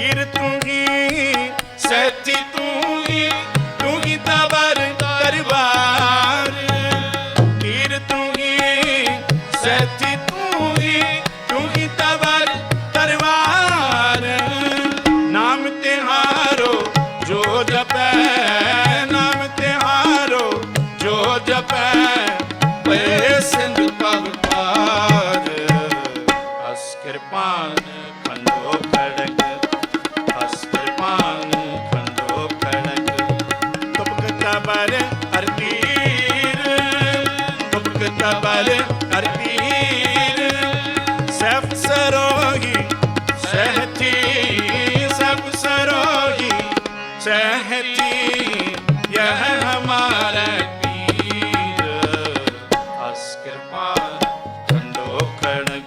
ਤੀਰ ਤੂੰ ਹੀ, ਸੱਚੀ ਤੂੰ ਹੀ ਤੂੰ ਹੀ ਤਬਰ ਦਰਬਾਰ। ਤੀਰ ਤੂੰ ਹੀ, ਸੱਚੀ ਤੂੰ ਹੀ ਤੂੰ ਹੀ ਤਬਰ ਦਰਬਾਰ। ਨਾਮ ਤਿਹਾਰੋ ਜੋ ਜਪੈ, ਨਾਮ ਤਿਹਾਰੋ ਜੋ ਜਪੈ, ਪਏ ਸਿੰਧ ਪਵ ਪਾਰ ਅਸ ਕਿਰਪਾਨ ਖੰਡੋ ਖੜਕ ਤਬਲ ਹਰ ਪੀਰ ਮੁਕਤ ਤਬਲ ਹਰ ਪੀਰ ਸਫ ਸਰੋਹੀ ਸਹਤੀ ਸਫ ਸਰੋਹੀ ਸਹਤੀ ਯਹ ਹਮਾਰਾ ਪੀਰ ਅਸ ਕਿਰਪਾ ਠੰਡੋ ਖਣ